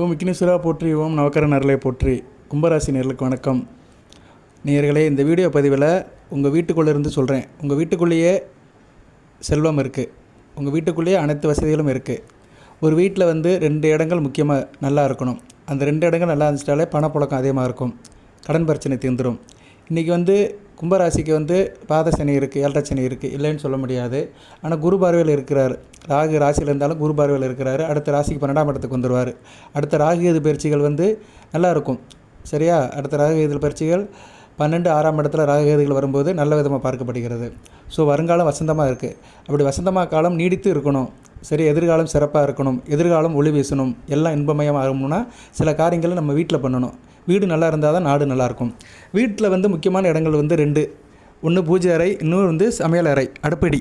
ஓம் விக்னேஸ்வரா போற்றி ஓம் நவக்கர நரலை போற்றி. கும்பராசி நேர்களுக்கு வணக்கம். நேர்களே இந்த வீடியோ பதிவில் உங்கள் வீட்டுக்குள்ளே இருந்து சொல்கிறேன் உங்கள் வீட்டுக்குள்ளேயே செல்வம் இருக்குது உங்கள் வீட்டுக்குள்ளேயே அனைத்து வசதிகளும் இருக்குது ஒரு வீட்டில் வந்து ரெண்டு இடங்கள் முக்கியமாக நல்லா இருக்கணும். அந்த ரெண்டு இடங்கள் நல்லா இருந்துச்சிட்டாலே பணப்புழக்கம் அதிகமாக இருக்கும். கடன் பிரச்சனை தீர்ந்துடும் இன்றைக்கி வந்து கும்பராசிக்கு வந்து பாத சனி இருக்குது ஏழரை சனி இருக்குது இல்லைன்னு சொல்ல முடியாது. ஆனால் குரு பார்வையில் இருக்கிறார். ராகு ராசியில் இருந்தாலும் குரு பார்வையில் இருக்கிறாரு. அடுத்த ராசிக்கு பன்னெண்டாம் இடத்துக்கு வந்துடுவார் அடுத்த ராகு எது பயிற்சிகள் வந்து நல்லா இருக்கும். சரியா? அடுத்த ராகு எதிர் பயிற்சிகள் பன்னெண்டு ஆறாம் இடத்துல ராககேதுகள் வரும்போது நல்ல விதமாக பார்க்கப்படுகிறது. ஸோ வருங்காலம் வசந்தமாக இருக்குது அப்படி வசந்தமாக காலம் நீடித்து இருக்கணும். சரி எதிர்காலம் சிறப்பாக இருக்கணும். எதிர்காலம் ஒளி வீசணும். எல்லாம் இன்பமயமாக ஆகணும்னா சில காரியங்களை நம்ம வீட்டில் பண்ணணும். வீடு நல்லா இருந்தால் தான் நாடு நல்லாயிருக்கும் வீட்டில் வந்து முக்கியமான இடங்கள் வந்து ரெண்டு. ஒன்று பூஜை அறை இன்னொரு வந்து சமையல் அறை அடுப்படி.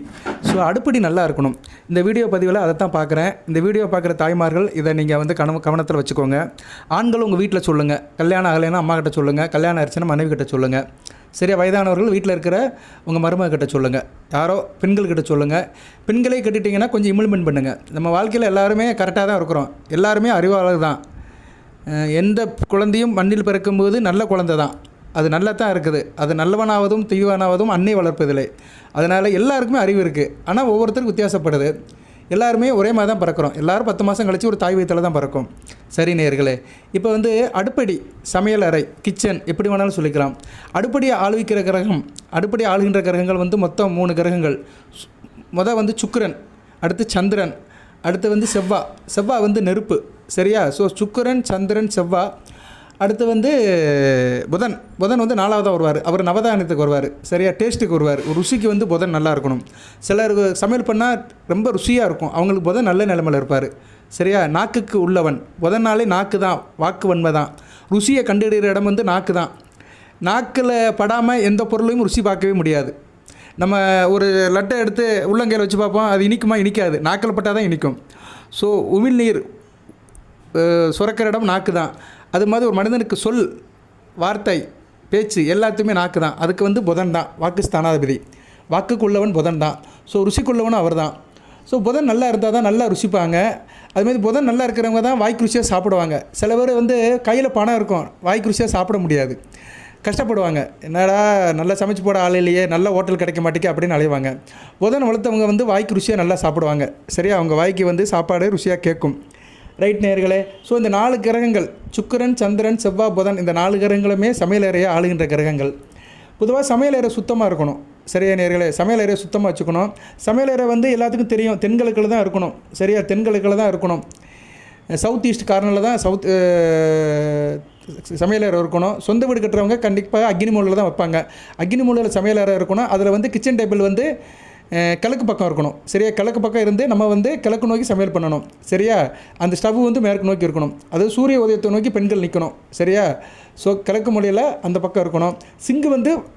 ஸோ அடுப்படி நல்லா இருக்கணும். இந்த வீடியோ பதிவில் அதை தான் பார்க்குறேன் இந்த வீடியோ பார்க்குற தாய்மார்கள் இதை நீங்கள் வந்து கவனம் கவனத்தில் வச்சுக்கோங்க. ஆண்கள் உங்கள் வீட்டில் சொல்லுங்கள் கல்யாணம் ஆகலைன்னா அம்மா கிட்ட சொல்லுங்கள் கல்யாணம் ஆயிடுச்சுன்னா மனைவி கிட்ட சொல்லுங்கள் சரியா? வயதானவர்கள் வீட்டில் இருக்கிற உங்கள் மருமக கிட்ட சொல்லுங்கள் யாரோ பெண்கள்கிட்ட சொல்லுங்கள் பெண்களே கட்டிட்டிங்கன்னா கொஞ்சம் இம்ப்ளிமெண்ட் பண்ணுங்கள் நம்ம வாழ்க்கையில் எல்லாருமே கரெக்டாக தான் இருக்கிறோம். எல்லாருமே அறிவாளர் தான். எந்த குழந்தையும் மண்ணில் பிறக்கும்போது நல்ல குழந்தை தான் அது நல்லா தான் இருக்குது. அது நல்லவனாவதும் தீவனாவதும் அன்னை வளர்ப்பதில்லை. அதனால் எல்லாருக்குமே அறிவு இருக்குது ஆனால் ஒவ்வொருத்தருக்கும் வித்தியாசப்படுது. எல்லாருமே ஒரே மாதிரி தான் பிறக்கிறோம். எல்லாரும் பத்து மாதம் கழித்து ஒரு தாய் வயிற்றில் தான் பிறக்கும். சரி நேர்களே இப்போ வந்து அடுப்படி சமையல் அறை கிச்சன் எப்படி வேணாலும் சொல்லிக்கலாம். அடுப்படியை ஆழ்விக்கிற கிரகம் அடுப்படி ஆளுகின்ற கிரகங்கள் வந்து மொத்தம் மூணு கிரகங்கள். மொதல் வந்து சுக்கரன் அடுத்து சந்திரன் அடுத்து வந்து செவ்வா. செவ்வா வந்து நெருப்பு. சரியா? ஸோ சுக்கரன் சந்திரன் செவ்வா. அடுத்து வந்து புதன். புதன் வந்து நாலாவதாக வருவார். அவர் நவதானியத்துக்கு வருவார். சரியா? டேஸ்ட்டுக்கு வருவார். ருசிக்கு வந்து புதன் நல்லா இருக்கணும். சிலர் சமையல் பண்ணால் ரொம்ப ருசியாக இருக்கும். அவங்களுக்கு புதன் நல்ல நிலைமையில் இருப்பார். சரியா? நாக்குக்கு உள்ளவன். புதன்னாலே நாக்கு தான். வாக்கு வன்மை தான். ருசியை கண்டுபிடிக்கிற இடம் வந்து நாக்கு தான். நாக்கில் படாமல் எந்த பொருளையும் ருசி பார்க்கவே முடியாது. நம்ம ஒரு லட்டை எடுத்து உள்ளங்கையில் வச்சு பார்ப்போம். அது இனிக்குமா? இனிக்காது. நாக்கில் பட்டால் தான் இனிக்கும். ஸோ உமிழ்நீர். சுரக்கிற இடம் நாக்கு தான் அது மாதிரி ஒரு மனிதனுக்கு சொல் வார்த்தை பேச்சு எல்லாத்தையுமே நாக்கு தான் அதுக்கு வந்து புதன் தான் வாக்கு ஸ்தானாதிபதி. வாக்குக்குள்ளவன் புதன் தான் ஸோ ருசிக்குள்ளவனும் அவர் தான் ஸோ புதன் நல்லா இருந்தால் தான் நல்லா ருசிப்பாங்க. அதுமாதிரி புதன் நல்லா இருக்கிறவங்க தான் வாய்க்கு ருசியாக சாப்பிடுவாங்க. சில பேர் வந்து கையில் பணம் இருக்கும். வாய்க்கு ருசியாக சாப்பிட முடியாது. கஷ்டப்படுவாங்க. என்னடா நல்லா சமைச்சு போட ஆள் இல்லையே. நல்ல ஹோட்டல் கிடைக்க மாட்டேங்க அப்படின்னு அலைவாங்க. புதன் வளர்த்தவங்க வந்து வாய்க்கு ருசியாக நல்லா சாப்பிடுவாங்க. சரியா? அவங்க வாய்க்கு வந்து சாப்பாடு ருசியாக கேட்கும். ரைட் நேர்களே. ஸோ இந்த நாலு கிரகங்கள் சுக்கரன் சந்திரன் செவ்வாய் புதன் இந்த நாலு கிரகங்களுமே சமையலறையை ஆளுகின்ற கிரகங்கள். பொதுவாக சமையலறை சுத்தமாக இருக்கணும். சரியா நேர்களே? சமையலறையை சுத்தமாக வச்சுக்கணும். சமையலறை வந்து எல்லாத்துக்கும் தெரியும். தென்கிழக்கில் தான் இருக்கணும். சரியா தென்கிழக்கில் தான் இருக்கணும். சவுத் ஈஸ்ட் கார்னரில் தான் சவுத் சமையலறை இருக்கணும். சொந்த வீடு கட்டுறவங்க கண்டிப்பாக அக்னி மூலையில் தான் வைப்பாங்க. அக்னி மூலையில் சமையலறை இருக்கணும். அதில் வந்து கிச்சன் டேபிள் வந்து கிழக்கு பக்கம் இருக்கணும். சரியா? கிழக்கு பக்கம் இருந்து நம்ம வந்து கிழக்கு நோக்கி சமையல் பண்ணணும். சரியா? அந்த ஸ்டவ் வந்து மேற்கு நோக்கி இருக்கணும். அது சூரிய உதயத்தை நோக்கி பெண்கள் நிற்கணும் சரியா? ஸோ கிழக்கு மொழியில் அந்த பக்கம் இருக்கணும். சிங்கு வந்து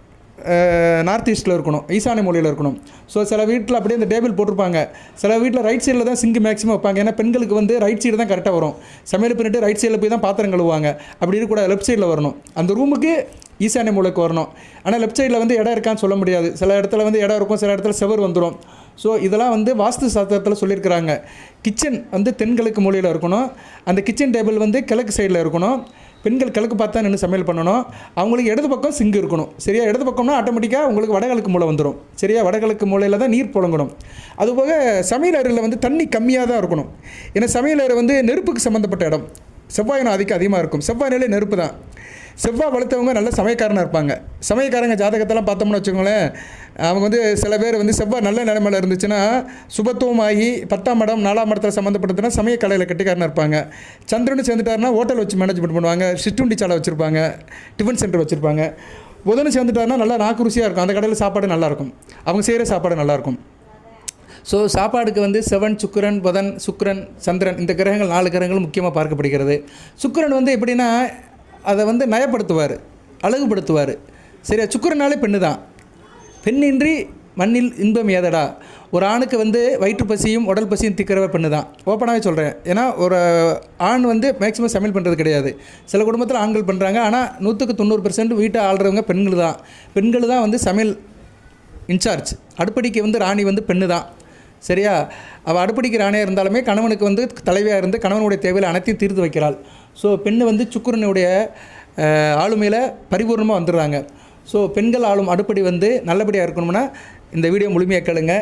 நார்த் ஈஸ்ட்டில் இருக்கணும் ஈசானி மூலையில் இருக்கணும். ஸோ சில வீட்டில் அப்படியே இந்த டேபிள் போட்டிருப்பாங்க. சில வீட்டில் ரைட் சைடில் தான் சிங்கு மேக்ஸிமம் வைப்பாங்க. ஏன்னா பெண்களுக்கு வந்து ரைட் சைடு தான் கரெக்டாக வரும். சமையல் பண்ணிட்டு ரைட் சைடில் போய் தான் பாத்திரம் கழுவாங்க அப்படி இருக்கக்கூடாது. லெஃப்ட் சைடில் வரணும். அந்த ரூமுக்கு ஈசானிய மூலைக்கு வரணும். ஆனால் லெஃப்ட் சைடில் வந்து இடம் இருக்கான்னு சொல்ல முடியாது. சில இடத்துல வந்து இடம் இருக்கும் சில இடத்துல செவர் வந்துடும் ஸோ இதெல்லாம் வந்து வாஸ்து சாஸ்திரத்தில் சொல்லியிருக்கிறாங்க. கிச்சன் வந்து தென்கிழக்கு மூலையில் இருக்கணும். அந்த கிச்சன் டேபிள் வந்து கிழக்கு சைடில் இருக்கணும். பெண்கள் கிழக்கு பார்த்தா நின்று சமையல் பண்ணணும். அவங்களுக்கு இடது பக்கம் சிங்கு இருக்கணும். சரியா? இடது பக்கம்னா ஆட்டோமேட்டிக்காக உங்களுக்கு வடகிழக்கு மூளை வந்துடும் சரியா? வடகிழக்கு மூலையில் தான் நீர் புழங்கணும். அதுபோக சமையல் அறையில் வந்து தண்ணி கம்மியாக தான் இருக்கணும். ஏன்னா சமையல் அறை வந்து நெருப்புக்கு சம்மந்தப்பட்ட இடம். செவ்வாயின் அதிகம் அதிகமாக இருக்கும். செவ்வாய் நிலை நெருப்பு தான். செவ்வாய் வளர்த்தவங்க நல்ல சமயக்காரனாக இருப்பாங்க. சமயக்காரங்க ஜாதகத்தெல்லாம் பார்த்தோம்னு வச்சுக்கோங்களேன் அவங்க வந்து சில பேர் வந்து செவ்வாய் நல்ல நிலைமையில் இருந்துச்சுன்னா சுபத்துவமாகி பத்தாம் இடம் நாலாம் இடத்துல சம்மந்தப்பட்டதுன்னா சமயக்கலையில் கட்டிக்காரனாக இருப்பாங்க. சந்திரன் சேர்ந்துட்டாருன்னா ஹோட்டல் வச்சு மேனேஜ்மெண்ட் பண்ணுவாங்க. சிற்றுண்டி சாலை வச்சுருப்பாங்க. டிஃபன் சென்டர் வச்சுருப்பாங்க. புதன் சேர்ந்துட்டாருன்னா நல்லா நாக்கு ருசியாக இருக்கும். அந்த கடையில் சாப்பாடு நல்லாயிருக்கும் அவங்க செய்கிற சாப்பாடு நல்லாயிருக்கும் ஸோ சாப்பாடுக்கு வந்து செவன் சுக்கரன் புதன் சுக்கரன் சந்திரன் இந்த கிரகங்கள் நாலு கிரகங்கள் முக்கியமாக பார்க்கப்படுகிறது. சுக்கிரன் வந்து எப்படின்னா அதை வந்து நயப்படுத்துவார் அழகுபடுத்துவார். சரியா? சுக்கிரனாலே பெண்ணு தான் பெண்ணின்றி மண்ணில் இன்பம் ஏதடா? ஒரு ஆணுக்கு வந்து வயிற்று பசியும் உடல் பசியும் திக்கிறவ பெண்ணு தான் ஓப்பனாகவே சொல்கிறேன் ஏன்னா ஒரு ஆண் வந்து மேக்ஸிமம் சமையல் பண்ணுறது கிடையாது. சில குடும்பத்தில் ஆண்கள் பண்ணுறாங்க ஆனால் நூற்றுக்கு தொண்ணூறு பெர்சன்ட் வீட்டை ஆள்றவங்க பெண்கள் தான் பெண்கள் தான் வந்து சமையல் இன்சார்ஜ் அடுப்படிக்கு வந்து ராணி வந்து பெண்ணு தான் சரியா? அவள் அடுப்படிக்கு ராணியாக இருந்தாலுமே கணவனுக்கு வந்து தலைவியாக இருந்து கணவனுடைய தேவையில் அனைத்தையும் தீர்த்து வைக்கிறாள். ஸோ பெண் வந்து சுக்கரனுடைய ஆளுமையில் பரிபூர்ணமாக வந்துடுறாங்க. ஸோ பெண்கள் ஆளும் அடுப்படி வந்து நல்லபடியாக இருக்கணும்னா இந்த வீடியோ முழுமையாக கேளுங்க.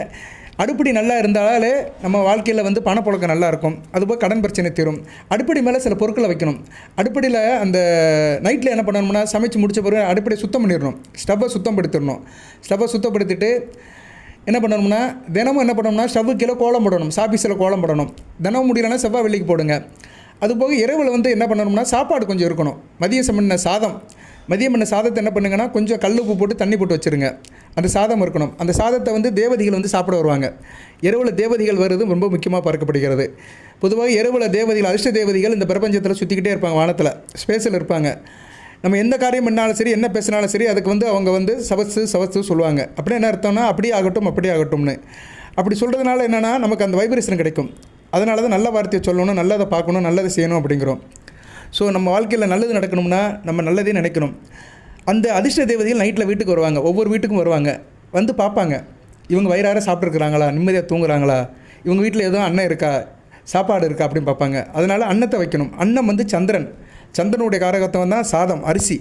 அடுப்படி நல்லா இருந்தாலே நம்ம வாழ்க்கையில் வந்து பணப்புழக்கம் நல்லாயிருக்கும் அதுபோல் கடன் பிரச்சனை தீரும். அடுப்படி மேலே சில பொருட்களை வைக்கணும். அடுப்படியில் அந்த நைட்டில் என்ன பண்ணணும்னா சமைச்சு முடிச்ச பிறகு அடுப்படியை சுத்தம் பண்ணிடணும். ஸ்டவ்வை சுத்தப்படுத்திடணும். ஸ்டவ்வை சுத்தப்படுத்திட்டு என்ன பண்ணணும்னா தினமும் என்ன பண்ணணும்னா ஸ்டவ்வு கீழே கோலம் போடணும். சாப்பீஸில் கோலம் போடணும். தினமும் முடியலன்னா செவ்வாய் வெள்ளிக்கு போடுங்க. அதுபோக இரவில் வந்து என்ன பண்ணணும்னா சாப்பாடு கொஞ்சம் இருக்கணும். மதியம் சமண்ண சாதம். மதியம் பண்ண சாதத்தை என்ன பண்ணுங்கன்னா கொஞ்சம் கல் உப்பு போட்டு தண்ணி போட்டு வச்சுருங்க. அந்த சாதம் இருக்கணும். அந்த சாதத்தை வந்து தேவதைகள் வந்து சாப்பிட வருவாங்க. இரவில் தேவதைகள் வருது ரொம்ப முக்கியமாக பார்க்கப்படுகிறது. பொதுவாக இரவில் தேவதைகள் அதிர்ஷ்ட தேவதைகள் இந்த பிரபஞ்சத்தில் சுற்றிக்கிட்டே இருப்பாங்க வானத்தில். ஸ்பேஸில் இருப்பாங்க. நம்ம எந்த காரியம் பண்ணாலும் சரி என்ன பேசினாலும் சரி அதுக்கு வந்து அவங்க வந்து சவசு சவசு சொல்லுவாங்க. அப்படின்னு என்ன அர்த்தம்னா அப்படியே ஆகட்டும் அப்படியே ஆகட்டும்னு. அப்படி சொல்கிறதுனால என்னென்னா நமக்கு அந்த வைப்ரேஷன் கிடைக்கும். அதனால தான் நல்ல வார்த்தையை சொல்லணும் நல்லதை பார்க்கணும் நல்லதை செய்யணும் அப்படிங்கிறோம். ஸோ நம்ம வாழ்க்கையில் நல்லது நடக்கணும்னா நம்ம நல்லதே நினைக்கணும். அந்த அதிர்ஷ்ட தேவதைகள் நைட்டில் வீட்டுக்கு வருவாங்க. ஒவ்வொரு வீட்டுக்கும் வருவாங்க. வந்து பார்ப்பாங்க. இவங்க வயிறார சாப்பிட்ருக்குறாங்களா நிம்மதியாக தூங்குறாங்களா? இவங்க வீட்டில் எதுவும் அன்னம் இருக்கா? சாப்பாடு இருக்கா? அப்படின்னு பார்ப்பாங்க. அதனால் அன்னத்தை வைக்கணும். அன்னம் வந்து சந்திரன். சந்திரனுடைய காரகத்துவம் தான் சாதம் அரிசி.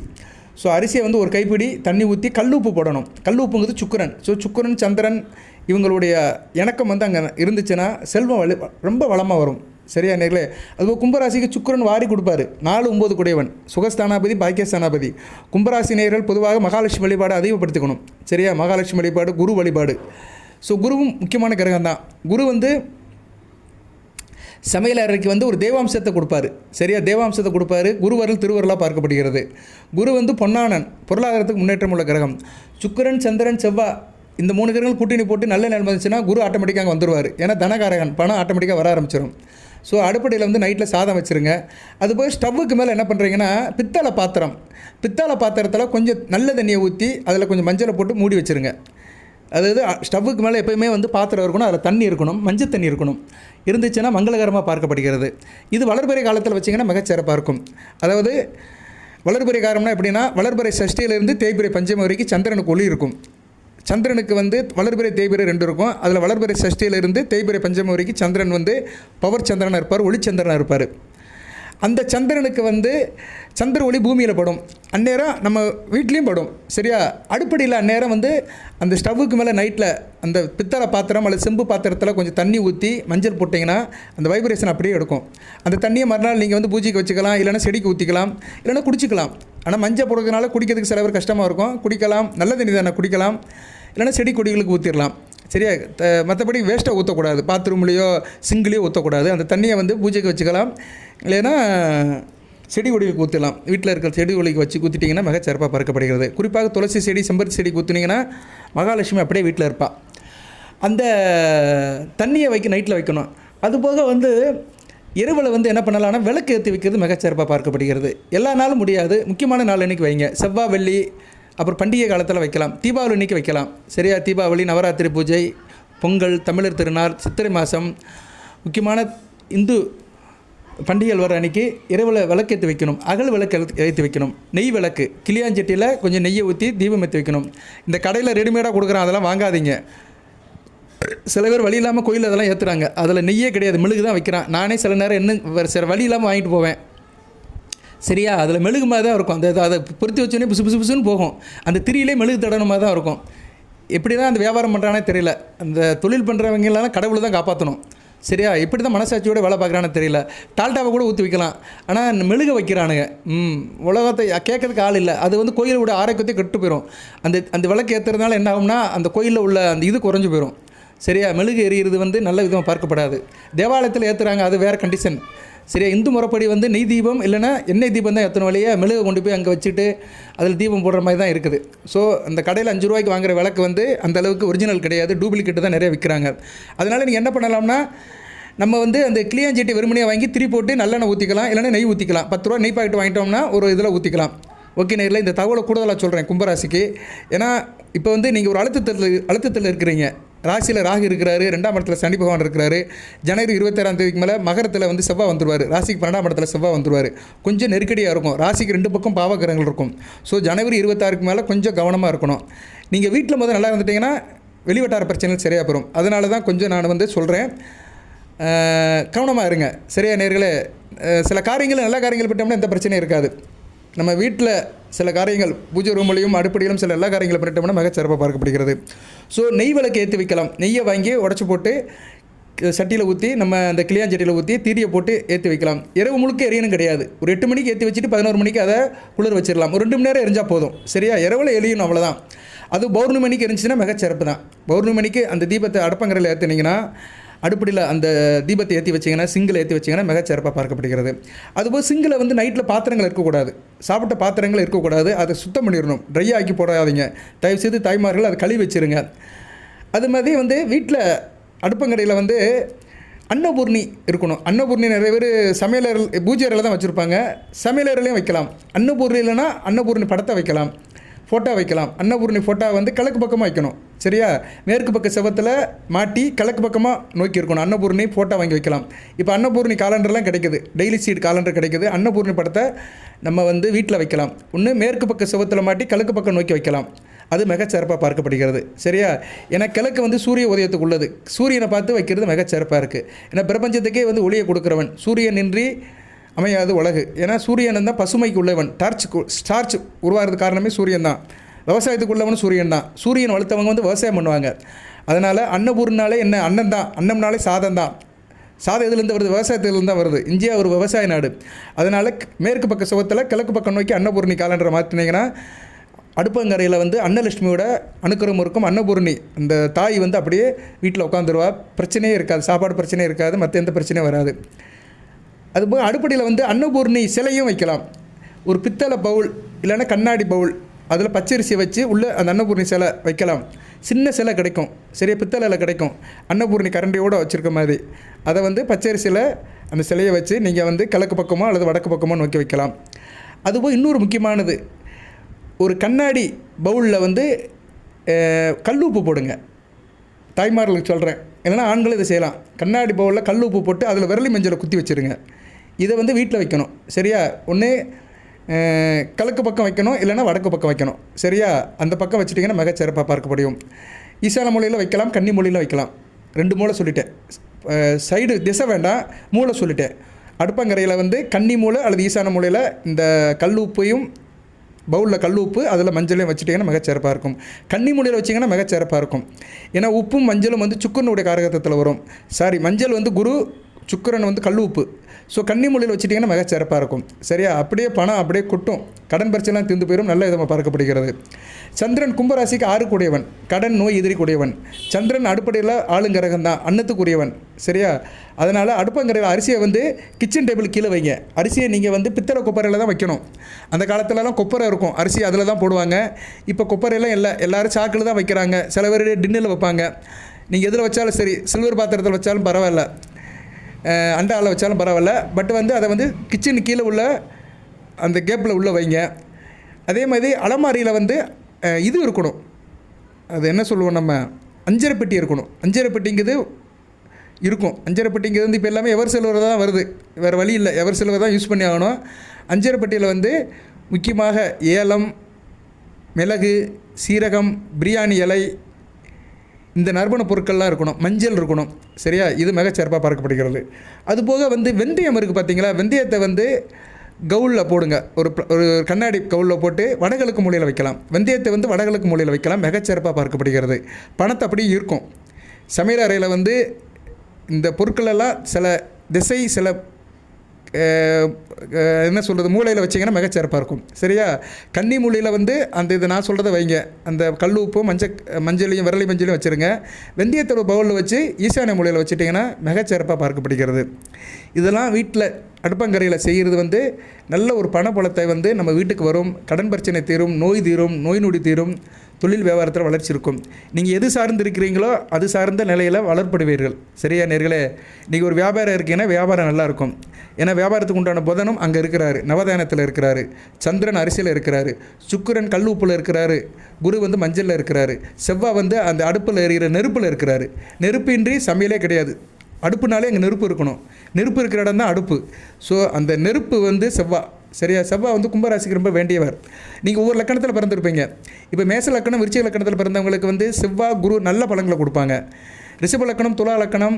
ஸோ அரிசியை வந்து ஒரு கைப்பிடி தண்ணி ஊற்றி கல்லுப்பு போடணும். கல்லுப்புங்கிறது சுக்கிரன். ஸோ சுக்கரன் சந்திரன் இவங்களுடைய இணக்கம் வந்து அங்கே இருந்துச்சுன்னா செல்வம் வலி ரொம்ப வளமாக வரும். சரியா நேர்களே? அதுபோல் கும்பராசிக்கு சுக்கிரன் வாரி கொடுப்பாரு. நாலு ஒம்பது குடையவன். சுகஸ்தானாபதி பாக்கியஸ்தானாபதி. கும்பராசி நேர்கள் பொதுவாக மகாலட்சுமி வழிபாடு அதிகப்படுத்திக்கணும். சரியா? மகாலட்சுமி வழிபாடு குரு வழிபாடு. ஸோ குருவும் முக்கியமான கிரகம் தான் குரு வந்து சமையலறைக்கு வந்து ஒரு தேவாம்சத்தை கொடுப்பாரு. சரியா? தேவாம்சத்தை கொடுப்பாரு. குருவரல் திருவருளாக பார்க்கப்படுகிறது. குரு வந்து பொன்னானன் பொருளாதாரத்துக்கு முன்னேற்றம் உள்ள கிரகம். சுக்கிரன் சந்திரன் செவ்வாய் இந்த மூணு கிரகங்கள் கூட்டணி போட்டு நல்ல நிலைமை இருந்துச்சுன்னா குரு ஆட்டோமேட்டிக்காக வந்துடுவார் வந்துருவார். ஏன்னா தனகாரகன் பணம் ஆட்டோமேட்டிக்காக வர ஆரம்பிச்சிடும் ஸோ அடுப்படியில் வந்து நைட்டில் சாதம் வச்சுருங்க. அதுபோல் ஸ்டவ்வுக்கு மேலே என்ன பண்ணுறீங்கன்னா பித்தளை பாத்திரம். பித்தளை பாத்திரத்தில் கொஞ்சம் நல்ல தண்ணியை ஊற்றி அதில் கொஞ்சம் மஞ்சளை போட்டு மூடி வச்சுருங்க. அதாவது ஸ்டவ்வுக்கு மேலே எப்பயுமே வந்து பாத்திரம் இருக்கணும் அதில் தண்ணி இருக்கணும் மஞ்சள் தண்ணி இருக்கணும். இருந்துச்சுன்னா மங்களகரமாக பார்க்கப்படுகிறது. இது வளர்பிறை காலத்தில் வச்சிங்கன்னா மிகச்சிறப்பாக இருக்கும். அதாவது வளர்பிறை காலம்னா எப்படின்னா வளர்பிறை சஷ்டியிலேருந்து தேய்பிறை பஞ்சமி வரைக்கும் சந்திரனுக்கு ஒளி இருக்கும். சந்திரனுக்கு வந்து வளர்பிறை தேய்பிறை ரெண்டு இருக்கும். அதில் வளர்பிறை சஷ்டியிலிருந்து தேய்பிறை பஞ்சமி வரைக்கும் சந்திரன் வந்து பவர் சந்திரனாக இருப்பார் ஒளிச்சந்திரனாக இருப்பார். அந்த சந்திரனுக்கு வந்து சந்திர ஒளி பூமியில் படும். அந்நேரம் நம்ம வீட்லேயும் படும். சரியா? அடுப்படியில் அந்நேரம் வந்து அந்த ஸ்டவ்வுக்கு மேலே நைட்டில் அந்த பித்தளை பாத்திரம் அல்லது செம்பு பாத்திரத்தில் கொஞ்சம் தண்ணி ஊற்றி மஞ்சள் போட்டிங்கன்னா அந்த வைப்ரேஷன் அப்படியே எடுக்கும். அந்த தண்ணியை மறுநாள் நீங்கள் வந்து பூஜைக்கு வச்சுக்கலாம் இல்லைன்னா செடிக்கு ஊற்றிக்கலாம் இல்லைன்னா குடிச்சிக்கலாம். ஆனால் மஞ்சள் போடுறதுனால குடிக்கிறதுக்கு சில பேர் கஷ்டமாக இருக்கும். குடிக்கலாம் நல்ல தண்ணி தானே குடிக்கலாம் இல்லைன்னா செடி கொடிகளுக்கு ஊற்றிடலாம் சரியா? த- மற்றபடி வேஸ்ட்டாக ஊற்றக்கூடாது பாத்ரூம்லேயோ சிங்கிலையோ ஊற்றக்கூடாது அந்த தண்ணியை வந்து பூஜைக்கு வச்சுக்கலாம். இல்லைன்னா செடி கொடிகளுக்கு ஊற்றலாம் வீட்டில் இருக்கிற செடி கொடிக்கு வச்சு ஊற்றிட்டிங்கன்னா மிக சிறப்பாக பறக்கப்படுகிறது. குறிப்பாக துளசி செடி செம்பருத்தி செடி ஊற்றுனீங்கன்னா மகாலட்சுமி அப்படியே வீட்டில் இருப்பாள் அந்த தண்ணியை வைக்க நைட்டில் வைக்கணும். அதுபோக வந்து இரவில் வந்து என்ன பண்ணலாம்னா விளக்கு ஏற்றி வைக்கிறது மிகச்சிறப்பாக பார்க்கப்படுகிறது. எல்லா நாளும் முடியாது. முக்கியமான நாள் இன்றைக்கி வைங்க. செவ்வாய் வெள்ளி அப்புறம் பண்டிகை காலத்தில் வைக்கலாம். தீபாவளி அன்றைக்கி வைக்கலாம். சரியா? தீபாவளி நவராத்திரி பூஜை பொங்கல் தமிழர் திருநாள் சித்திரை மாதம் முக்கியமான இந்து பண்டிகைகள் வர அன்றைக்கி இரவில் விளக்கேற்றி வைக்கணும். அகல் விளக்கு ஏற்றி வைக்கணும். நெய் விளக்கு. கிளியாஞ்சட்டியில் கொஞ்சம் நெய்யை ஊற்றி தீபம் ஏற்றி வைக்கணும். இந்த கடையில் ரெடிமேடாக கொடுக்குறான் அதெல்லாம் வாங்காதீங்க. சில பேர் வழி இல்லாமல் கோயில் அதெல்லாம் ஏற்றுறாங்க அதில் நெய்யே கிடையாது. மெழுகு தான் வைக்கிறான். நானே சில நேரம் என்ன சில வழி இல்லாமல் வாங்கிட்டு போவேன். சரியா? அதில் மெழுகு மாதிரி தான் இருக்கும். அந்த இதை- அதை பொருத்தி வச்சோடனே புசு புசு புசுன்னு போகும். அந்த திரியிலே மெழுகு தடனமாக தான் இருக்கும். எப்படி தான் அந்த வியாபாரம் பண்ணுறானே தெரியல. அந்த தொழில் பண்ணுறவங்களாம் கடவுளை தான் காப்பாற்றணும் சரியா? எப்படி தான் மனசாட்சியோட வேலை பார்க்குறானே தெரியல. டால்டாவை கூட ஊற்றி வைக்கலாம். ஆனால் மெழுக வைக்கிறானுங்க. ம் உலகத்தை கேட்கறதுக்கு ஆள் இல்லை. அது வந்து கோயிலோட ஆரோக்கியத்தை கெட்டு போயிடும் அந்த அந்த விளக்கு ஏற்றுறதுனால என்ன ஆகும்னா அந்த கோயிலில் உள்ள அந்த இது குறைஞ்சு போயிடும் சரியா? மெழுகு எரியிறது வந்து நல்ல விதமாக பார்க்கப்படாது. தேவாலயத்தில் ஏற்றுறாங்க அது வேறு கண்டிஷன் சரியா? இந்து முறைப்படி வந்து நெய் தீபம் இல்லைன்னா எண்ணெய் தீபம் தான் எத்தனை வழியே மெழுகு கொண்டு போய் அங்கே வச்சுட்டு அதில் தீபம் போடுற மாதிரி தான் இருக்குது. ஸோ அந்த கடையில் அஞ்சு ரூபாய்க்கு வாங்குற விளக்கு வந்து அந்த அளவுக்கு ஒரிஜினல் கிடையாது. டூப்ளிகேட் தான் நிறைய விற்கிறாங்க அதனால் நீங்கள் என்ன பண்ணலாம்னா நம்ம வந்து அந்த கிளியாஞ்சட்டி வெறுமனையாக வாங்கி திரி போட்டு நல்லெண்ணெய் ஊற்றிக்கலாம் இல்லைன்னா நெய் ஊற்றிக்கலாம் பத்து ரூபா நெய் பாக்கெட் வாங்கிட்டோம்னா ஒரு இதில் ஊற்றிக்கலாம் ஓகே நேரில் இந்த தகவலை கூடுதலாக சொல்கிறேன் கும்பராசிக்கு. ஏன்னா இப்போ வந்து நீங்கள் ஒரு அழுத்தத்தில் அழுத்தத்தில் இருக்கிறீங்க. ராசியில் ராகு இருக்கிறாரு ரெண்டாம் இடத்துல சனி பகவான் இருக்கிறாரு. ஜனவரி இருபத்தாறாம் தேதிக்கு மேலே மகரத்தில் வந்து செவ்வாய் வந்துருவார். ராசிக்கு பன்னெண்டாம் இடத்துல செவ்வாய் வந்துருவார். கொஞ்சம் நெருக்கடியாக இருக்கும். ராசிக்கு ரெண்டு பக்கம் பாவகிரகங்கள் இருக்கும். ஸோ ஜனவரி இருபத்தாறுக்கு மேலே கொஞ்சம் கவனமாக இருக்கணும். நீங்கள் வீட்டில் முதல் நல்லா இருந்துட்டீங்கன்னா வெளிவட்டார பிரச்சனைகள் சரியாக பெறும் அதனால தான் கொஞ்சம் நான் வந்து சொல்கிறேன் கவனமாக இருங்க. சரியா நேர்களே? சில காரியங்கள் நல்ல காரியங்கள் விட்டோம்னா எந்த பிரச்சனையும் இருக்காது. நம்ம வீட்டில் சில காரியங்கள் பூஜை ரூம்லையும் அடுப்படியிலும் சில எல்லா காரியங்களும் பண்ணிட்டோம்னா மிக சிறப்பாக பார்க்கப்படுகிறது. ஸோ நெய் விளக்கு ஏற்றி வைக்கலாம். நெய்யை வாங்கி உடச்சி போட்டு சட்டியில் ஊற்றி நம்ம அந்த கிளியாஞ்சட்டியில் ஊற்றி தீரியை போட்டு ஏற்றி வைக்கலாம். இரவு முழுக்க எரியணும் கிடையாது. ஒரு எட்டு மணிக்கு ஏற்றி வச்சுட்டு பதினோரு மணிக்கு அதை குளிர் வச்சிடலாம் ஒரு ரெண்டு மணி நேரம் எரிஞ்சால் போதும். சரியா? இரவில் எரியணும் அவ்வளோதான் அது பௌர்ணமி மணிக்கு இருந்துச்சுன்னா மிகச் சிறப்பு தான் பௌர்ணமி மணிக்கு அந்த தீபத்தை அடப்பங்கரையில் ஏற்றினீங்கன்னா அடுப்படியில் அந்த தீபத்தை ஏற்றி வச்சிங்கன்னா சிங்கில் ஏற்றி வச்சிங்கன்னா மிகச்சிறப்பாக பார்க்கப்படுகிறது. அதுபோல் சிங்கில் வந்து நைட்டில் பாத்திரங்கள் இருக்கக்கூடாது. சாப்பிட்ட பாத்திரங்கள் இருக்கக்கூடாது. அதை சுத்தம் பண்ணிடணும். ட்ரை ஆக்கி போடாதீங்க. தயவுசெய்து தாய்மார்கள் அதை கழுவி வச்சிருங்க. அது மாதிரி வந்து வீட்டில் அடுப்பங்கடையில் வந்து அன்னபூர்ணி இருக்கணும். அன்னபூர்ணி நிறைய பேர் சமையலர் பூஜை அறையில் தான் வச்சுருப்பாங்க. சமையலறையிலையும் வைக்கலாம். அன்னபூர்ணி இல்லைன்னா அன்னபூர்ணி படத்தை வைக்கலாம். ஃபோட்டோ வைக்கலாம். அன்னபூர்ணி ஃபோட்டோ வந்து கிழக்கு பக்கமாக வைக்கணும். சரியா? மேற்கு பக்க செவத்தில் மாட்டி கிழக்கு பக்கமாக நோக்கி இருக்கணும். அன்னபூர்ணி ஃபோட்டோ வாங்கி வைக்கலாம். இப்போ அன்னபூர்ணி காலண்டர்லாம் கிடைக்குது. டெய்லி சீட் காலண்டர் கிடைக்குது. அன்னபூர்ணி படத்தை நம்ம வந்து வீட்டில் வைக்கலாம். ஒன்று மேற்கு பக்க செவத்தில் மாட்டி கிழக்கு பக்கம் நோக்கி வைக்கலாம். அது மிகச்சிறப்பாக பார்க்கப்படுகிறது. சரியா? ஏன்னா கிழக்கு வந்து சூரிய உதயத்துக்கு உள்ளது. சூரியனை பார்த்து வைக்கிறது மிகச்சிறப்பாக இருக்குது ஏன்னா பிரபஞ்சத்துக்கே வந்து ஒளியை கொடுக்குறவன். சூரியன் நின்றி அமையாது உலகு. ஏன்னா சூரியன் தான் பசுமைக்கு உள்ளவன் டார்ச் ஸ்டார்ச் உருவாகிறது காரணமே சூரியன் தான். விவசாயத்துக்கு உள்ளவனும் சூரியன் தான். சூரியன் வளர்த்தவங்க வந்து விவசாயம் பண்ணுவாங்க. அதனால் அன்னபூர்னாலே என்ன? அன்னம் தான். அன்னம்னாலே சாதம் தான். சாதம் எதுலேருந்து வருது? விவசாயத்துலேருந்து தான் வருது. இந்தியா ஒரு விவசாய நாடு. அதனால் மேற்கு பக்க சுவத்தில் கிழக்கு பக்கம் நோக்கி அன்னபூர்ணி காலண்டரை மாற்றினீங்கன்னா அடுப்பங்கரையில் வந்து அன்னலட்சுமியோட அணுக்கரம் இருக்கும் அன்னபூர்ணி. அந்த தாய் வந்து அப்படியே வீட்டில் உட்காந்துருவா. பிரச்சனையே இருக்காது. சாப்பாடு பிரச்சனையே இருக்காது. மற்ற எந்த பிரச்சனையும் வராது. அதுபோக அடுப்படியில் வந்து அன்னபூர்ணி சிலையும் வைக்கலாம். ஒரு பித்தளை பவுல் இல்லைன்னா கண்ணாடி பவுல் அதில் பச்சரிசி வச்சு உள்ளே அந்த அன்னபூர்ணி சிலை வைக்கலாம். சின்ன சிலை கிடைக்கும். சரியா பித்தளையில் கிடைக்கும். அன்னபூர்ணி கரண்டியோடு வச்சுருக்க மாதிரி. அதை வந்து பச்சரிசியில் அந்த சிலையை வச்சு நீங்கள் வந்து கிழக்கு பக்கமோ அல்லது வடக்கு பக்கமோ நோக்கி வைக்கலாம். அதுபோல் இன்னொரு முக்கியமானது. ஒரு கண்ணாடி பவுலில் வந்து கல் கல்லுப்பு போடுங்க. தாய்மார்களுக்கு சொல்கிறேன் இல்லைன்னா ஆண்களும் இதை செய்யலாம். கண்ணாடி பவுலில் கல் உப்பு போட்டு அதில் விரலி மஞ்சளை குத்தி வச்சுருங்க. இதை வந்து வீட்டில் வைக்கணும். சரியா? ஒன்று கிழக்கு பக்கம் வைக்கணும் இல்லைன்னா வடக்கு பக்கம் வைக்கணும். சரியா? அந்த பக்கம் வச்சுட்டிங்கன்னா மிகச்சிறப்பாக பார்க்க முடியும். ஈசான மூலையில் வைக்கலாம் கன்னி மூலையில் வைக்கலாம். ரெண்டு மூளை சொல்லிட்டேன். சைடு திசை வேண்டாம் மூளை சொல்லிட்டேன். அடுப்பங்கரையில் வந்து கன்னி மூலை அல்லது ஈசான மூலையில் இந்த கல் உப்பையும் பவுலில் கல் உப்பு அதில் மஞ்சளையும் வச்சுட்டிங்கன்னா மிகச்சிறப்பாக இருக்கும். கன்னி மூலையில் வச்சிங்கன்னா மிகச்சிறப்பாக இருக்கும். ஏன்னா உப்பும் மஞ்சளும் வந்து சுக்கரனுடைய காரகத்தத்தில் வரும். சாரி மஞ்சள் வந்து குரு சுக்கிரன் வந்து கல் உப்பு. ஸோ கன்னி மூலையில் வச்சுட்டிங்கன்னா மிகச்சிறப்பாக இருக்கும். சரியா? அப்படியே பணம் அப்படியே கொட்டும். கடன் பிரச்சனைலாம் தீர்ந்து போயிடும் நல்ல விதமாக பார்க்கப்படுகிறது. சந்திரன் கும்பராசிக்கு ஆறு கூடியவன் கடன் நோய் எதிரி கூடியவன் சந்திரன் அடுப்படையில் ஆளுங்கரகம் தான். அன்னத்துக்குரியவன். சரியா? அதனால் அடுப்பங்கரையில் அரிசியை வந்து கிச்சன் டேபிள் கீழே வைங்க. அரிசியை நீங்கள் வந்து பித்தளை கொப்பரையில் தான் வைக்கணும். அந்த காலத்துலலாம் கொப்பரை இருக்கும். அரிசி அதில் தான் போடுவாங்க. இப்போ கொப்பரையெல்லாம் இல்லை. எல்லோரும் சாக்கில் தான் வைக்கிறாங்க. சில பேர் டின்னில் வைப்பாங்க. நீங்கள் எதில் வச்சாலும் சரி. சில்வர் பாத்திரத்தில் வச்சாலும் பரவாயில்ல. அண்டா அண்டாவில் வச்சாலும் பரவாயில்ல. பட் வந்து அதை வந்து கிச்சன் கீழே உள்ள அந்த கேப்பில் உள்ளே வைங்க. அதே மாதிரி அலமாரியில் வந்து இது இருக்கணும். அது என்ன சொல்லுவோம் நம்ம? அஞ்சரை பெட்டி இருக்கணும். அஞ்சரை பெட்டிங்கிறது இருக்கும். அஞ்சரை பெட்டிங்கிறது வந்து இப்போ எல்லாமே எவர் செல்வர் தான் வருது. வேறு வழி இல்லை. எவர் செல்வர் தான் யூஸ் பண்ணி ஆகணும். அஞ்சரை பெட்டியில் வந்து முக்கியமாக ஏலம் மிளகு சீரகம் பிரியாணி இலை இந்த நறுமண பொருட்கள்லாம் இருக்கணும் மஞ்சள் இருக்கணும். சரியா? இது மிகச்சிறப்பாக பார்க்கப்படுகிறது. அதுபோக வந்து வெந்தயம் இருக்குது பார்த்தீங்களா வெந்தயத்தை வந்து கவுலில் போடுங்க. ஒரு ஒரு கண்ணாடி கவுலில் போட்டு வடகிழக்கு மூலையில் வைக்கலாம். வெந்தயத்தை வந்து வடகிழக்கு மூலையில் வைக்கலாம். மிகச்சிறப்பாக பார்க்கப்படுகிறது. பணத்தை அப்படியே இருக்கும் சமையல் அறையில் வந்து இந்த பொருட்களெல்லாம் சில திசை சில என்ன சொல்கிறது மூலையில் வச்சிங்கன்னா மிகச்சிறப்பாக இருக்கும். சரியா? கன்னி மூலையில் வந்து அந்த இது நான் சொல்கிறத வைங்க. அந்த கல் உப்பும் மஞ்சள் மஞ்சளையும் விரலி மஞ்சளையும் வச்சுருங்க. வெந்தயத்தோட பவுலில் வச்சு ஈசானிய மூலையில் வச்சுட்டிங்கன்னா மிகச்சிறப்பாக பார்க்கப்படுகிறது இதெல்லாம் வீட்டில் அடுப்பங்கரையில் செய்கிறது வந்து நல்ல ஒரு பணப்பழத்தை வந்து நம்ம வீட்டுக்கு வரும். கடன் பிரச்சனை தீரும் நோய் தீரும் நோய் நொடி தீரும். தொழில் வியாபாரத்தில் வளர்ச்சி இருக்கும். நீங்கள் எது சார்ந்து இருக்கிறீங்களோ அது சார்ந்த நிலையில் வளர்ப்படுவீர்கள். சரியா நேர்களே? நீங்கள் ஒரு வியாபாரம் இருக்கீங்கன்னா வியாபாரம் நல்லா இருக்கும். ஏன்னா வியாபாரத்துக்கு உண்டான புதனும் அங்கே இருக்கிறாரு. நவதானத்தில் இருக்கிறாரு. சந்திரன் அரிசியில் இருக்கிறாரு. சுக்கிரன் கல் உப்பில் இருக்கிறாரு. குரு வந்து மஞ்சளில் இருக்கிறாரு. செவ்வாய் வந்து அந்த அடுப்பில் எறிகிற நெருப்பில் இருக்கிறாரு. நெருப்பின்றி சமையலே கிடையாது. அடுப்புனாலே அங்கே நெருப்பு இருக்கணும். நெருப்பு இருக்கிற இடம் தான் அடுப்பு. ஸோ அந்த நெருப்பு வந்து செவ்வாய் சரியா? செவ்வாய் வந்து கும்பராசிக்கு ரொம்ப வேண்டியவர். நீங்கள் ஒவ்வொரு லக்கணத்தில் பிறந்திருப்பீங்க. இப்போ மேச லக்கணம் விருச்சிக லக்கணத்தில் பிறந்தவங்களுக்கு வந்து செவ்வாய் குரு நல்ல பலன்களை கொடுப்பாங்க. ரிஷப லக்கணம் துலா லக்கணம்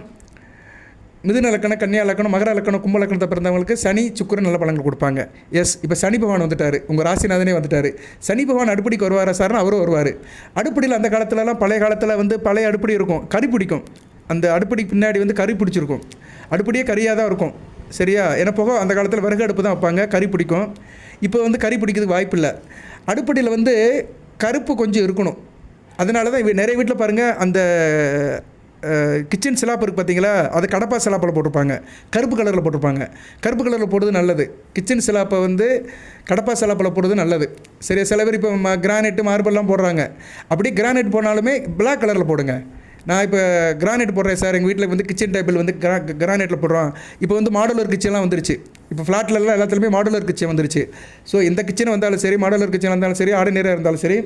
மிதுன லக்கணம் கன்னியா லக்கணம் மகர லக்கணம் கும்ப லக்கணத்தை பிறந்தவங்களுக்கு சனி சுக்கரன் நல்ல பலன்கள் கொடுப்பாங்க. எஸ் இப்போ சனி பகவான் வந்துட்டார். உங்கள் ராசிநாதனே வந்துட்டார். சனி பகவான் அடுப்படிக்கு வருவாரா சார்னு அவரும் வருவார். அடுப்படியில் அந்த காலத்துலலாம் பழைய காலத்தில் வந்து பழைய அடுப்படி இருக்கும். கறி பிடிக்கும். அந்த அடுப்படி பின்னாடி வந்து கறி பிடிச்சிருக்கும். அடுப்படியே கறியாக தான் இருக்கும். சரியா? ஏன்னா போக அந்த காலத்தில் விறகு அடுப்பு தான் வைப்பாங்க கறி பிடிக்கும். இப்போ வந்து கறி பிடிக்கிறதுக்கு வாய்ப்பு இல்லை. அடுப்படியில் வந்து கருப்பு கொஞ்சம் இருக்கணும். அதனால தான் இவ- நிறைய வீட்டில் பாருங்கள் அந்த கிச்சன் சிலாப்பு இருக்குது பார்த்தீங்களா அது கடப்பா சிலாப்பில் போட்டிருப்பாங்க. கருப்பு கலரில் போட்டிருப்பாங்க. கருப்பு கலரில் போடுறது நல்லது. கிச்சன் சிலாப்பை வந்து கடப்பா சிலாப்பில் போடுறது நல்லது. சரியா? சில பேர் இப்போ கிரானைட்டு மார்பிள்லாம் போடுறாங்க. அப்படியே கிரானைட் போனாலுமே பிளாக் கலரில் போடுங்க. நான் இப்போ கிரானைட் போடுறேன் சார் எங்கள் வீட்டில் வந்து கிச்சன் டேபிள் வந்து கிரா கிரானைட்டில் போடுறோம். இப்போ வந்து மாடுலர் கிச்சன்லாம் வந்துருச்சு. இப்போ ஃப்ளாட்லலாம் எல்லாத்துலேயுமே மாடுலர் கிச்சன் வந்துருச்சு. ஸோ எந்த கிச்சன் வந்தாலும் சரி மாடுலர் கிச்சன் இருந்தாலும் சரி ஆர்டினரியாக இருந்தாலும் சரி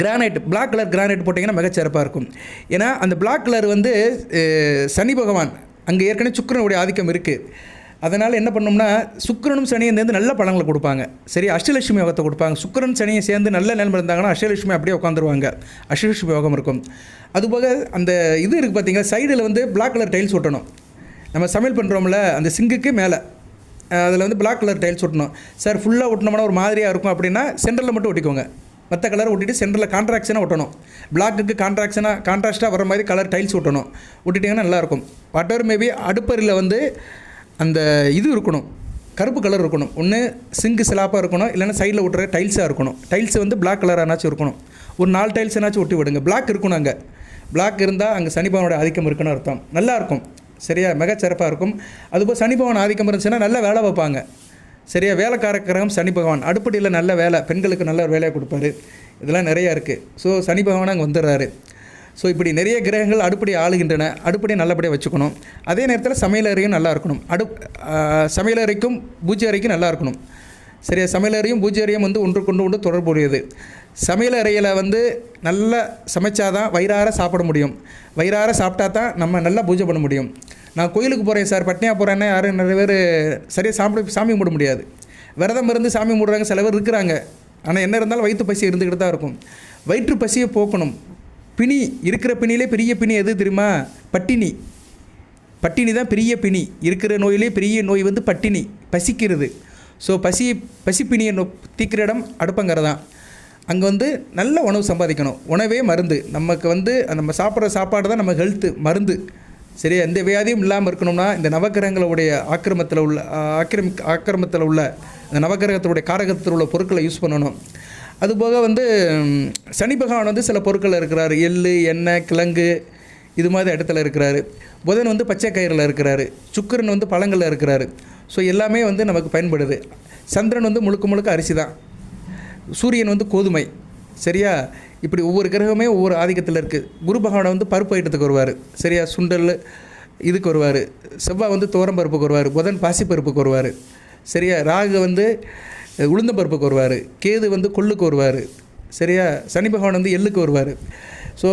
கிரானைட் பிளாக் கலர் கிரானைட் போட்டிங்கன்னா மிகச்சிறப்பாக இருக்கும். ஏன்னா அந்த பிளாக் கலர் வந்து சனி பகவான் அங்கே ஏற்கனவே சுக்கரனுடைய ஆதிக்கம் இருக்குது அதனால் என்ன பண்ணோம்னா சுக்கிரனும் சனியும் சேர்ந்து நல்ல பழங்களை கொடுப்பாங்க. சரி அஷ்டலட்சுமி யோகத்தை கொடுப்பாங்க. சுக்கரன் சனியும் சேர்ந்து நல்ல நிலைமை இருந்தாங்கன்னா அஷ்டலட்சுமி அப்படியே உட்காந்துருவாங்க அஷ்டலட்சுமி யோகம் இருக்கும். அதுபோக அந்த இது இருக்குது பார்த்தீங்களா சைடில் வந்து பிளாக் கலர் டைல்ஸ் ஒட்டணும். நம்ம சமையல் பண்ணுறோம்ல அந்த சிங்குக்கு மேலே. அதில் வந்து பிளாக் கலர் டைல்ஸ் ஒட்டணும். சார் ஃபுல்லாக ஒட்டினோம்னா ஒரு மாதிரியாக இருக்கும் அப்படின்னா சென்டரில் மட்டும் ஒட்டிக்கோங்க. மற்ற கலர் ஒட்டிட்டு சென்டரில் கான்ட்ராக்ஷனாக ஒட்டணும். பிளாக்குக்கு கான்ட்ராக்ஷனாக கான்ட்ராஸ்ட்டாக வர மாதிரி கலர் டைல்ஸ் ஒட்டணும். ஒட்டிட்டிங்கன்னா நல்லாயிருக்கும் வாட்டர் மேபி அடுப்பரில் வந்து அந்த இது இருக்கணும். கருப்பு கலர் இருக்கணும். ஒன்று சிங்கு சிலாப்பாக இருக்கணும். இல்லைன்னா சைடில் ஒட்டுற டைல்ஸாக இருக்கணும். டைல்ஸ் வந்து பிளாக் கலரானாச்சும் இருக்கணும். ஒரு நாலு டைல்ஸ் என்னாச்சும் ஒட்டி விடுங்க. பிளாக் இருக்கணும் அங்கே. பிளாக் இருந்தால் அங்கே சனிபவனோட ஆதிக்கம் இருக்குன்னு அர்த்தம். நல்லாயிருக்கும் சரியா? மிகச்சிறப்பாக இருக்கும். அதுபோல் சனிபவன் ஆதிக்கம் இருந்துச்சுன்னா நல்ல வேலை வைப்பாங்க. சரியா? வேலைக்கார கிரகம் சனி பகவான். அடுப்படியில் நல்ல வேலை. பெண்களுக்கு நல்ல ஒரு வேலையை கொடுப்பாரு. இதெல்லாம் நிறையா இருக்குது ஸோ சனி பகவான் அங்கே வந்துடுறாரு. ஸோ இப்படி நிறைய கிரகங்கள் அடுப்படி ஆளுகின்றன அடுப்படியை நல்லபடியாக வச்சுக்கணும். அதே நேரத்தில் சமையலறையும் நல்லா இருக்கணும். அடு சமையலறைக்கும் பூஜை அறைக்கும் நல்லா இருக்கணும். சரியா? சமையலறையும் பூஜை அறையும் வந்து ஒன்று கொண்டு ஒன்று தொடர்புடையது. சமையலறையில் வந்து நல்லா சமைச்சாதான் வயிறார சாப்பிட முடியும். வயிறார சாப்பிட்டா தான் நம்ம நல்லா பூஜை பண்ண முடியும். நான் கோயிலுக்கு போகிறேன் சார் பட்னியாக போகிறேன்னா யாரும் நிறைய பேர் சரியாக சாப்பிட சாமி கும்பிட முடியாது. விரதம் இருந்து சாமி கும்பிடுறாங்க சில பேர் இருக்கிறாங்க. ஆனால் என்ன இருந்தாலும் வயிற்று பசி இருந்துக்கிட்டு தான் இருக்கும். வயிற்று பசியை போக்கணும். பிணி இருக்கிற பிணியிலே பெரிய பிணி எது தெரியுமா? பட்டினி. பட்டினி தான் பெரிய பிணி. இருக்கிற நோயிலே பெரிய நோய் வந்து பட்டினி பசிக்கிறது. ஸோ பசி பசிப்பிணியை நோ தீக்கிற இடம் அடுப்பங்கரை தான். அங்கே வந்து நல்ல உணவு சம்பாதிக்கணும். உணவே மருந்து. நமக்கு வந்து நம்ம சாப்பிட்ற சாப்பாடு தான் நம்ம ஹெல்த்து மருந்து. சரியா எந்த வியாதியும் இல்லாமல் இருக்கணும்னா இந்த நவக்கிரகங்களுடைய ஆக்கிரமத்தில் உள்ள ஆக்கிரமி ஆக்கிரமத்தில் உள்ள அந்த நவக்கிரகத்தினுடைய காரகத்தில் உள்ள பொருட்களை யூஸ் பண்ணணும். அதுபோக வந்து சனி பகவான் வந்து சில பொருட்கள் இருக்கிறார். எள் எண்ணெய் கிழங்கு இது மாதிரி இடத்துல இருக்கிறாரு. புதன் வந்து பச்சை கயிறில் இருக்கிறாரு. சுக்கிரன் வந்து பழங்களில் இருக்கிறாரு. ஸோ எல்லாமே வந்து நமக்கு பயன்படுது. சந்திரன் வந்து முழுக்க முழுக்க அரிசி தான் சூரியன் வந்து கோதுமை. சரியா? இப்படி ஒவ்வொரு கிரகமே ஒவ்வொரு ஆதிக்கத்தில் இருக்குது குரு பகவானை வந்து பருப்பு ஐட்டத்துக்கு வருவார். சரியா? சுண்டல் இதுக்கு வருவார். செவ்வாய் வந்து துவரம் பருப்புக்கு வருவார். புதன் பாசிப்பருப்புக்கு வருவார். சரியா? ராகு வந்து உளுந்த பருப்புக்கு வருவார் கேது வந்து கொள்ளுக்கு வருவார் சரியா? சனி பகவான் வந்து எள்ளுக்கு வருவார். ஸோ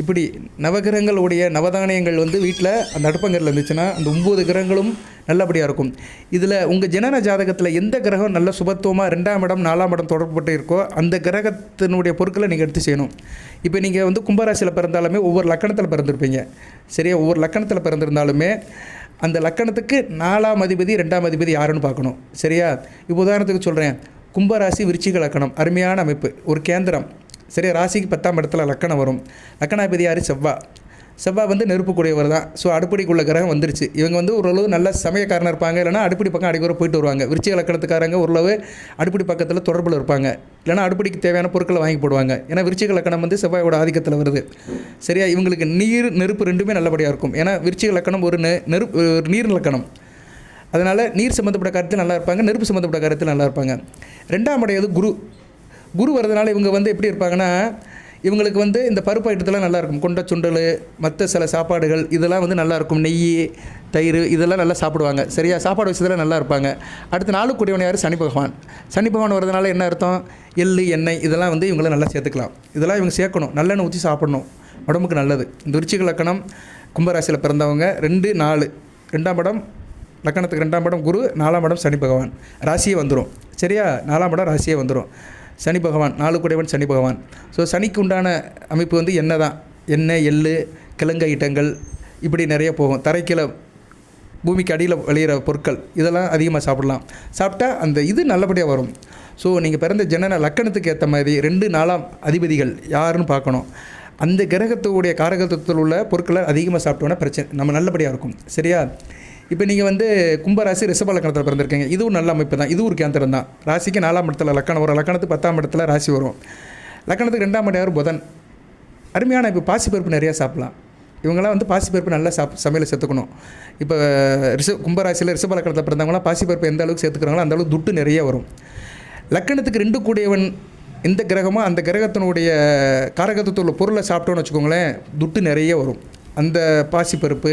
இப்படி நவகிரகங்களுடைய நவதானியங்கள் வந்து வீட்டில் அந்த அடுப்பங்கரில் இருந்துச்சுன்னா அந்த ஒம்பது கிரகங்களும் நல்லபடியாக இருக்கும். இதில் உங்கள் ஜனன ஜாதகத்தில் எந்த கிரகம் நல்ல சுபத்துவமாக ரெண்டாம் இடம் நாலாம் இடம் தொடர்பட்டு இருக்கோ அந்த கிரகத்தினுடைய பொருட்களை நீங்கள் எடுத்து செய்யணும். இப்போ நீங்கள் வந்து கும்பராசியில் பிறந்தாலுமே ஒவ்வொரு லக்கணத்தில் பிறந்திருப்பீங்க. சரியா? ஒவ்வொரு லக்கணத்தில் பிறந்திருந்தாலுமே அந்த லக்கணத்துக்கு நாலாம் அதிபதி ரெண்டாம் அதிபதி யாருன்னு பார்க்கணும். சரியா? இப்போ உதாரணத்துக்கு சொல்கிறேன் கும்பராசி விருச்சிக லக்கணம் அருமையான அமைப்பு ஒரு கேந்திரம். சரியா? ராசிக்கு பத்தாம் இடத்துல லக்கணம் வரும். லக்கணாதிபதி யார்? செவ்வா. செவ்வாய் வந்து நெருப்புக்கூடியவர் தான். ஸோ அடுப்படிக்குள்ள கிரகம் வந்துருச்சு. இவங்க வந்து ஓரளவு நல்ல சமயக்காரனாக இருப்பாங்க. இல்லைனா அடுப்படி பக்கம் அடிக்கிற போயிட்டு வருவாங்க. விருச்சிக லக்கணத்துக்காரங்க ஓரளவு அடுப்படி பக்கத்தில் தொடர்பில் இருப்பாங்க. இல்லைனா அடுப்படிக்கு தேவையான பொருட்களை வாங்கி போடுவாங்க. ஏன்னா விருச்சிக லக்கணம் வந்து செவ்வாயோட ஆதிக்கத்தில் வருது. சரியா? இவங்களுக்கு நீர் நெருப்பு ரெண்டுமே நல்லபடியாக இருக்கும். ஏன்னா விருச்சிக லக்கணம் ஒரு நெ நெருப்பு ஒரு நீர் லக்கணம். அதனால் நீர் சம்மந்தப்பட்ட கருத்தில் நல்லா இருப்பாங்க. நெருப்பு சம்மந்தப்பட்ட கருத்தில் நல்லா இருப்பாங்க. ரெண்டாம் அடையாது குரு. குரு வரதுனால இவங்க வந்து எப்படி இருப்பாங்கன்னா இவங்களுக்கு வந்து இந்த பருப்பு ஐட்டத்தெல்லாம் நல்லாயிருக்கும். கொண்ட சுண்டல் மற்ற சில சாப்பாடுகள் இதெல்லாம் வந்து நல்லாயிருக்கும். நெய் தயிர் இதெல்லாம் நல்லா சாப்பிடுவாங்க. சரியா? சாப்பாடு விஷயத்தில் நல்லா இருப்பாங்க. அடுத்து நாலு கூடியவன் யார்? சனி பகவான். சனி பகவான் வரதுனால என்ன அர்த்தம்? எள்ளு எண்ணெய் இதெல்லாம் வந்து இவங்களை நல்லா சேர்த்துக்கலாம். இதெல்லாம் இவங்க சேர்க்கணும். நல்லெண்ணெய் ஊற்றி சாப்பிடணும். உடம்புக்கு நல்லது. இந்த விருச்சிக லக்கணம் கும்பராசியில் பிறந்தவங்க ரெண்டு நாலு. ரெண்டாம் படம் லக்கணத்துக்கு ரெண்டாம் படம் குரு நாலாம் படம் சனி பகவான். ராசியே வந்துடும் சரியா? நாலாம் படம் ராசியே வந்துடும் சனி பகவான் நாலு கூடையவன் சனி பகவான். ஸோ சனிக்கு உண்டான அமைப்பு வந்து எண்ணெய் தான் எண்ணெய் எள்ளு கிழங்கு ஐட்டங்கள் இப்படி நிறைய போகும். தரைக்கீழ பூமிக்கு அடியில் விளையிற பொருட்கள் இதெல்லாம் அதிகமாக சாப்பிடலாம். சாப்பிட்டா அந்த இது நல்லபடியாக வரும். ஸோ நீங்கள் பிறந்த ஜனன லக்கணத்துக்கு ஏற்ற மாதிரி ரெண்டு நாலாம் அதிபதிகள் யாருன்னு பார்க்கணும். அந்த கிரகத்துடைய காரகத்துவத்தில் உள்ள பொருட்களை அதிகமாக சாப்பிட்டோன்னா பிரச்சனை நம்ம நல்லபடியாக இருக்கும். சரியா? இப்போ நீங்கள் வந்து கும்பராசி ரிஷப லக்கணத்தில் பிறந்திருக்கீங்க. இதுவும் நல்ல அமைப்பு தான் இதுவும் ஒரு கேந்திரம் தான் ராசிக்கு நாலாம் இடத்துல லக்கணம் வரும். லக்கணத்துக்கு பத்தாம் இடத்துல ராசி வரும். லக்கணத்துக்கு ரெண்டாம் இடம் யார்? புதன். அருமையான இப்போ பாசிப்பருப்பு நிறையா சாப்பிட்லாம். இவங்கெல்லாம் வந்து பாசிப்பருப்பு நல்லா சாப் சமையல் சேர்த்துக்கணும். இப்போ ரிஷ கும்பராசியில் ரிஷப லக்கணத்தில் பிறந்தவங்களாம் பாசிப்பருப்பு எந்த அளவுக்கு சேர்த்துக்கிறாங்களோ அந்த அளவுக்கு துட்டு நிறைய வரும். லக்கணத்துக்கு ரெண்டு கூடியவன் எந்த கிரகமோ அந்த கிரகத்தினுடைய காரகத்துவத்தில் உள்ள பொருளை சாப்பிட்டோன்னு வச்சுக்கோங்களேன் துட்டு நிறைய வரும். அந்த பாசிப்பருப்பு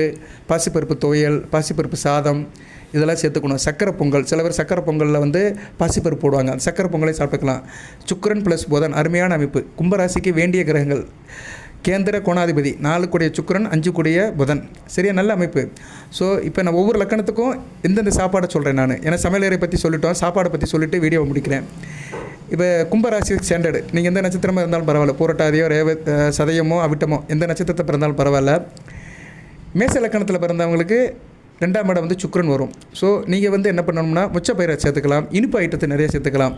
பாசிப்பருப்பு துவையல் பாசிப்பருப்பு சாதம் இதெல்லாம் சேர்த்துக்கணும். சக்கரை பொங்கல் சில பேர் சக்கரை பொங்கலில் வந்து பாசிப்பருப்பு போடுவாங்க. அந்த சக்கரை பொங்கலை சாப்பிட்டுக்கலாம். சுக்கிரன் ப்ளஸ் புதன் அருமையான அமைப்பு. கும்பராசிக்கு வேண்டிய கிரகங்கள். கேந்திர கோணாதிபதி நாலு கூடிய சுக்கிரன் அஞ்சு கூடிய புதன். சரியா? நல்ல அமைப்பு. ஸோ இப்போ நான் ஒவ்வொரு லக்கணத்துக்கும் எந்தெந்த சாப்பாடை சொல்கிறேன் நான். ஏன்னா சமையலறை பற்றி சொல்லிட்டோம். சாப்பாடை பற்றி சொல்லிவிட்டு வீடியோவை முடிக்கிறேன். இப்போ கும்பராசி ஸ்டாண்டர்டு நீங்கள் எந்த நட்சத்திரமாக இருந்தாலும் பரவாயில்ல. பூரட்டாதியோ ரேவ சதயமோ அவிட்டமோ எந்த நட்சத்திரத்தை பிறந்தாலும் பரவாயில்ல. மேச லக்கணத்தில் பிறந்தவங்களுக்கு ரெண்டாம் இடம் வந்து சுக்கிரன் வரும். ஸோ நீங்கள் வந்து என்ன பண்ணணும்னா முச்சப்பயிரை சேர்த்துக்கலாம். இனிப்பு ஐட்டத்தை நிறைய சேர்த்துக்கலாம்.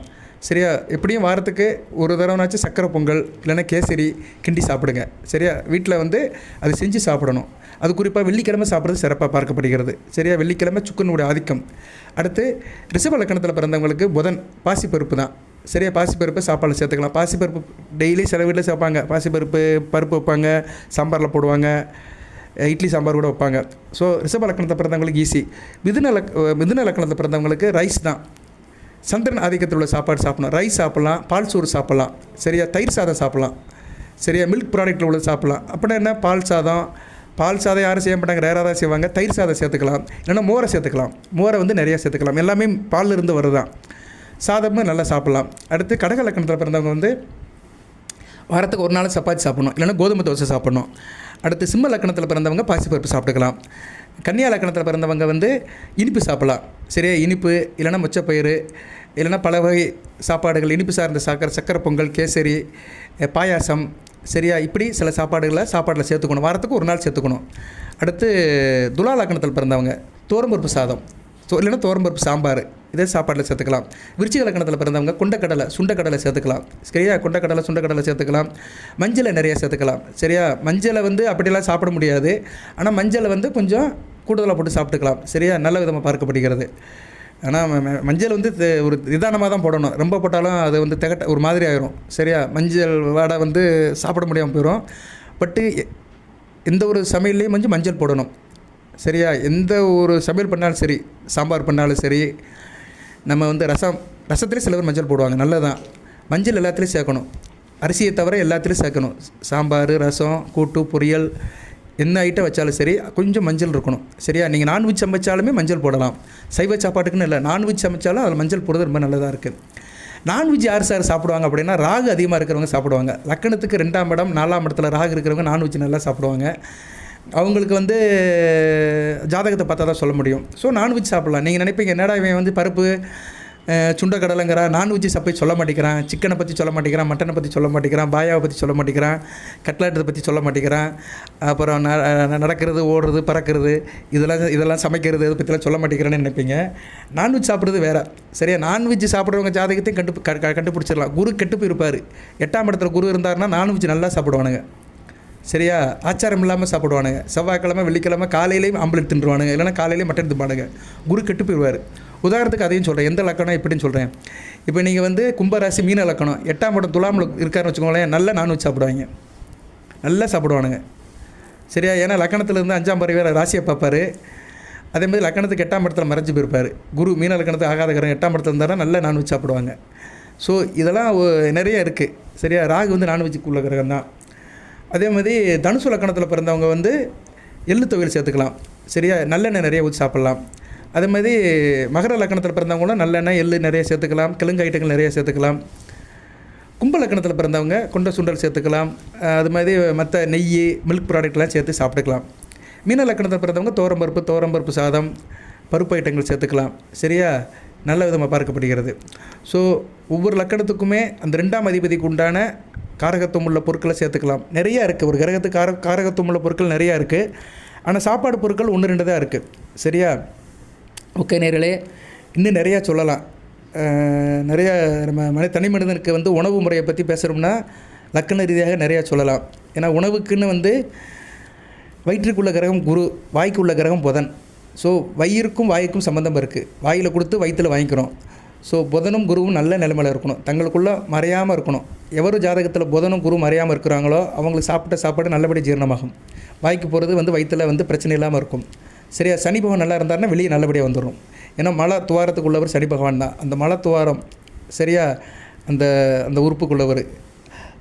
சரியா? எப்படியும் வாரத்துக்கு ஒரு தடவைனாச்சும் சக்கரை பொங்கல் இல்லைன்னா கேசரி கிண்டி சாப்பிடுங்க. சரியா? வீட்டில் வந்து அது செஞ்சு சாப்பிடணும். அது குறிப்பாக வெள்ளிக்கிழமை சாப்பிட்றது சிறப்பாக பார்க்கப்படுகிறது. சரியா? வெள்ளிக்கிழமை சுக்கனுடைய ஆதிக்கம். அடுத்து ரிஷப லக்கணத்தில் பிறந்தவங்களுக்கு புதன் பாசிப்பருப்பு தான். சரியா? பாசிப்பருப்பு சாப்பாடு சேர்த்துக்கலாம். பாசிப்பருப்பு டெய்லி சில வீட்டில் சேர்ப்பாங்க. பாசிப்பருப்பு பருப்பு வைப்பாங்க. சாம்பாரில் போடுவாங்க. இட்லி சாம்பார் கூட வைப்பாங்க. ஸோ ரிஷப லக்கணத்தை பிறந்தவங்களுக்கு ஈஸி மிதுன லக் மிதுன லக்கணத்தை பிறந்தவங்களுக்கு ரைஸ் தான். சந்திரன் ஆதிக்கத்தில் உள்ள சாப்பாடு சாப்பிடலாம். ரைஸ் சாப்பிட்லாம். பால் சோறு சாப்பிட்லாம். சரியா? தயிர் சாதம் சாப்பிட்லாம். சரியா? மில்க் ப்ராடக்ட்டில் உள்ள சாப்பிட்லாம். அப்படின்னா என்ன? பால் சாதம் பால் சாதம் யாரும் செய்ய மாட்டாங்க ரேராக தான் செய்வாங்க. தயிர் சாதம் சேர்த்துக்கலாம். இல்லைன்னா மோரை சேர்த்துக்கலாம். மோரை வந்து நிறையா சேர்த்துக்கலாம். எல்லாமே பாலில் இருந்து வருதான் சாதமும் நல்லா சாப்பிட்லாம். அடுத்து கடக லக்கணத்தில் பிறந்தவங்க வந்து வாரத்துக்கு ஒரு நாள் சப்பாத்தி சாப்பிடணும். இல்லைன்னா கோதுமை தோசை சாப்பிடணும். அடுத்து சிம்ம லக்கணத்தில் பிறந்தவங்க பாசிப்பருப்பு சாப்பிட்டுக்கலாம். கன்னியா லக்கணத்தில் பிறந்தவங்க வந்து இனிப்பு சாப்பிடலாம். சரியா? இனிப்பு இல்லைன்னா மொச்சப்பயிறு இல்லைன்னா பல வகை சாப்பாடுகள் இனிப்பு சார்ந்த சக்கரை சக்கரை பொங்கல் கேசரி பாயாசம் சரியா? இப்படி சில சாப்பாடுகளை சாப்பாட்டில் சேர்த்துக்கணும். வாரத்துக்கு ஒரு நாள் சேர்த்துக்கணும். அடுத்து துலா லக்கணத்தில் பிறந்தவங்க தோரம்பருப்பு சாதம். இல்லைன்னா தோரம்பருப்பு சாம்பார். இதே சாப்பாட்டில் சேர்த்துக்கலாம். விருச்சிக லக்கணத்தில் பிறந்தவங்க கொண்டக்கடலை சுண்டக்கடலை சேர்த்துக்கலாம். சரியா? கொண்டக்கடலை சுண்டக்கடலை சேர்த்துக்கலாம். மஞ்சளை நிறைய சேர்த்துக்கலாம். சரியா? மஞ்சளை வந்து அப்படிலாம் சாப்பிட முடியாது. ஆனால் மஞ்சளை வந்து கொஞ்சம் கூடுதலாக போட்டு சாப்பிட்டுக்கலாம். சரியா? நல்ல விதமாக பார்க்கப்படுகிறது. ஆனால் மஞ்சள் வந்து ஒரு நிதானமாக தான் போடணும். ரொம்ப போட்டாலும் அது வந்து திகட்ட ஒரு மாதிரி ஆயிரும். சரியா? மஞ்சள் வாடை வந்து சாப்பிட முடியாமல் போயிடும் பட்டு எ- எந்த ஒரு சமையல்லையும் மஞ்சள் மஞ்சள் போடணும். சரியா? எந்த ஒரு சமையல் பண்ணாலும் சரி சாம்பார் பண்ணாலும் சரி நம்ம வந்து ரசம் ரசத்துலேயும் சில பேர் மஞ்சள் போடுவாங்க. நல்லதான் மஞ்சள் எல்லாத்துலேயும் சேர்க்கணும். அரிசியை தவிர எல்லாத்துலேயும் சேர்க்கணும். சாம்பார் ரசம் கூட்டு பொரியல் என்ன ஐட்டம் வச்சாலும் சரி கொஞ்சம் மஞ்சள் இருக்கணும். சரியா? நீங்கள் நான்வெஜ் சமைச்சாலுமே மஞ்சள் போடலாம். சைவ சாப்பாட்டுக்குன்னு இல்லை நான்வெஜ் சமைச்சாலும் அதில் மஞ்சள் போடுறது ரொம்ப நல்லதாக இருக்குது நான்வெஜ் யார் சார் சாப்பிடுவாங்க அப்படின்னா ராகு அதிகமாக இருக்கிறவங்க சாப்பிடுவாங்க. லக்கணத்துக்கு ரெண்டாம் இடம் நாலாம் இடத்துல ராகு இருக்கிறவங்க நான்வெஜ் நல்லா சாப்பிடுவாங்க. அவங்களுக்கு வந்து ஜாதகத்தை பார்த்தா தான் சொல்ல முடியும். ஸோ நான்வெஜ் சாப்பிட்லாம். நீங்கள் நினைப்பீங்க என்னடா இவன் வந்து பருப்பு சுண்டக்கடலைங்கிற நான்வெஜ் சப்பை சொல்ல மாட்டேங்கிறான் சிக்கனை பற்றி சொல்ல மாட்டேங்கிறான் மட்டனை பற்றி சொல்ல மாட்டேங்கிறான் பாயாவை பற்றி சொல்ல மாட்டேங்கிறான் கட்லாட்டத்தை பற்றி சொல்ல மாட்டேங்கிறான் அப்புறம் ந- ந- நடக்கிறது ஓடுறது பறக்கிறது இதெல்லாம் இதெல்லாம் சமைக்கிறது இதை பற்றிலாம் சொல்ல மாட்டேங்கிறான்னு நினைப்பீங்க. நான்வெஜ் சாப்பிட்றது வேறு. சரியா? நான்வெஜ் சாப்பிட்றவங்க ஜாதகத்தையும் கண்டு க- கண்டுபிடிச்சிடலாம். குரு கெட்டு போயிருப்பார். எட்டாம் இடத்துல குரு இருந்தாருன்னா நான்வெஜ் நல்லா சாப்பிடுவானுங்க. சரியா? ஆச்சாரம் இல்லாமல் சாப்பிடுவானுங்க. செவ்வாய்க்கிழமை வெள்ளிக்கிழமை காலையிலேயும் ஆம்பளை தின்றுவானுங்க இல்லைன்னா காலையிலேயும் மட்டன் தின்பானுங்க குரு கெட்டு போயிடுவார் உதாரணத்துக்கு அதையும் சொல்கிறேன் எந்த லக்கணம் எப்படின்னு சொல்கிறேன் இப்போ நீங்கள் வந்து கும்பராசி மீன லக்கணம் எட்டாம் இடம் துலாமில் இருக்காருன்னு வச்சுக்கோங்களேன். நல்ல நான்வெஜ் சாப்பிடுவாங்க. நல்லா சாப்பிடுவானுங்க. சரியா? ஏன்னா லக்கணத்திலேருந்து அஞ்சாம் பறவை வேறு ராசியை பார்ப்பாரு. அதே மாதிரி லக்கணத்துக்கு எட்டாம் இடத்துல மறைஞ்சு போயிருப்பார். குரு மீன லக்கணத்துக்கு ஆகாதகரன் எட்டாம் இடத்துல இருந்தாலும் நல்ல நான்வெஜ் சாப்பிடுவாங்க. ஸோ இதெல்லாம் நிறைய இருக்குது சரியா? ராகு வந்து நான்வெஜ்ஜுக்குள்ள கிரகம் தான். அதே மாதிரி தனுசு லக்கணத்தில் பிறந்தவங்க வந்து எள்ளு தொகையில் சேர்த்துக்கலாம். சரியா? நல்லெண்ணெய் நிறைய ஊற்றி சாப்பிட்லாம். அதே மாதிரி மகர லக்கணத்தில் பிறந்தவங்களும் நல்லெண்ணெய் எள்ளு நிறைய சேர்த்துக்கலாம். கிழங்கு ஐட்டங்கள் நிறைய சேர்த்துக்கலாம். கும்ப லக்கணத்தில் பிறந்தவங்க கொண்ட சுண்டல் சேர்த்துக்கலாம். அது மாதிரி மற்ற நெய் மில்க் ப்ராடக்ட்லாம் சேர்த்து சாப்பிட்டுக்கலாம். மீன லக்கணத்தில் பிறந்தவங்க தோரம்பருப்பு தோரம்பருப்பு சாதம் பருப்பு ஐட்டங்கள் சேர்த்துக்கலாம். சரியா? நல்ல விதமாக பார்க்கப்படுகிறது. ஸோ ஒவ்வொரு லக்கணத்துக்குமே அந்த ரெண்டாம் அதிபதிக்கு உண்டான காரகத்துவம் உள்ள பொருட்களை சேர்த்துக்கலாம். நிறையா இருக்குது ஒரு கிரகத்துக்கு கார காரகத்துவம் உள்ள பொருட்கள் நிறையா இருக்குது ஆனால் சாப்பாடு பொருட்கள் ஒன்று ரெண்டு தான் இருக்குது சரியா? ஓகே நேர்களே இன்னும் நிறையா சொல்லலாம். நிறையா நம்ம மனித தனி மனிதனுக்கு வந்து உணவு முறையை பற்றி பேசுகிறோம்னா லக்கண ரீதியாக நிறையா சொல்லலாம். ஏன்னா உணவுக்குன்னு வந்து வயிற்றுக்குள்ள கிரகம் குரு வாய்க்குள்ள கிரகம் புதன். ஸோ வயிறுக்கும் வாய்க்கும் சம்மந்தம் இருக்குது வாயில் கொடுத்து வயிற்றில் வாங்கிக்கிறோம். ஸோ புதனும் குருவும் நல்ல நிலைமையில் இருக்கணும். தங்களுக்குள்ளே மறையாமல் இருக்கணும். எவரும் ஜாதகத்தில் புதனும் குரு மறையாமல் இருக்கிறாங்களோ அவங்களுக்கு சாப்பிட்ட சாப்பாடு நல்லபடி ஜீரணமாகும். வாய்க்கு போகிறது வந்து வயிற்றில் வந்து பிரச்சனை இல்லாமல் இருக்கும். சரியா? சனி பகவான் நல்லா இருந்தார்னா வெளியே நல்லபடியாக வந்துடும் ஏன்னா மலை துவாரத்துக்குள்ளவர் சனி பகவான் தான். அந்த மலை துவாரம் சரியா? அந்த அந்த உறுப்புக்குள்ளவர்.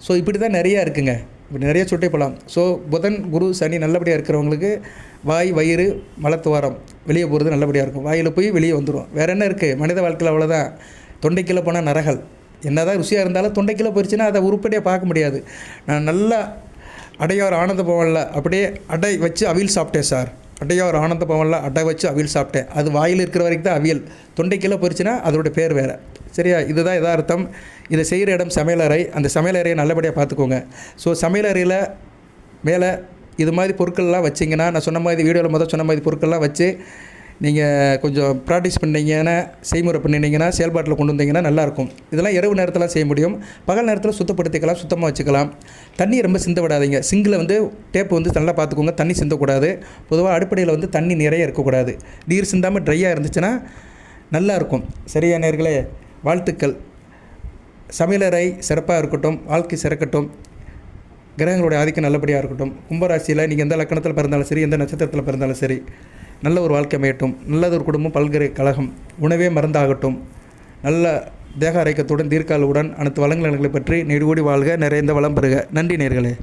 ஸோ இப்படி தான் நிறையா இருக்குங்க. இப்படி நிறைய சுட்டே போகலாம் ஸோ புதன் குரு சனி நல்லபடியாக இருக்கிறவங்களுக்கு வாய் வயிறு மலத்துவாரம் வெளியே போகிறது நல்லபடியாக இருக்கும். வாயில் போய் வெளியே வந்துடும் வேறு என்ன இருக்குது மனித வாழ்க்கையில் அவ்வளோதான் தொண்டைக்கில் போனால் நரகல். என்னதான் ருசியாக இருந்தாலும் தொண்டைக்கில் போயிடுச்சுன்னா அதை உருப்படியாக பார்க்க முடியாது. நான் நல்லா அடையார் ஆனந்த பவனில் அப்படியே அடை வச்சு அவியல் சாப்பிட்டேன் சார். அடையார் ஆனந்த பவனில் அட்டை வச்சு அவியல் சாப்பிட்டேன். அது வாயில் இருக்கிற வரைக்கும் தான் அவியல். தொண்டைக்குள்ளே போயிடுச்சுன்னா அதோட பேர் வேறு. சரியா? இதுதான் எதார்த்தம் இதை செய்கிற இடம் சமையலறை. அந்த சமையலறையை நல்லபடியாக பார்த்துக்கோங்க. ஸோ சமையலறையில் மேலே இது மாதிரி பொருட்கள்லாம் வச்சிங்கன்னா நான் சொன்ன மாதிரி வீடியோவில் முதல் சொன்ன மாதிரி பொருட்கள்லாம் வச்சு நீங்கள் கொஞ்சம் ப்ராக்டிஸ் பண்ணிங்கன்னா செய்முறை பண்ணிங்கன்னா செயல்பாட்டில் கொண்டு வந்தீங்கன்னா நல்லாயிருக்கும். இதெல்லாம் இரவு நேரத்தில் செய்ய முடியும். பகல் நேரத்தில் சுத்தப்படுத்திக்கலாம் சுத்தமாக வச்சுக்கலாம். தண்ணி ரொம்ப சிந்த விடாதீங்க. சிங்கில் வந்து டேப் வந்து நல்லா பார்த்துக்கோங்க. தண்ணி சிந்தக்கூடாது. பொதுவாக அடுப்படையில் வந்து தண்ணி நிறைய இருக்கக்கூடாது. நீர் சிந்தாமல் ட்ரையாக இருந்துச்சுன்னா நல்லாயிருக்கும். சரியா நேர்களே? வாழ்த்துக்கள். சமையலறை சிறப்பாக இருக்கட்டும். வாழ்க்கை சிறக்கட்டும். கிரகங்களுடைய ஆதிக்கம் நல்லபடியாக இருக்கட்டும். கும்பராசியில் நீங்கள் எந்த லக்கணத்தில் பிறந்தாலும் சரி எந்த நட்சத்திரத்தில் பிறந்தாலும் சரி நல்ல ஒரு வாழ்க்கை அமையட்டும். ஒரு குடும்பம் பல்கலைக்கழகம் உணவே மருந்தாகட்டும். நல்ல தேக ஆரோக்கியத்துடன் தீர்க்காலுடன் அனைத்து வளங்களை பற்றி நெடுகோடி வாழ்க நிறைந்த வளம் பெறுக. நன்றி நேர்களே.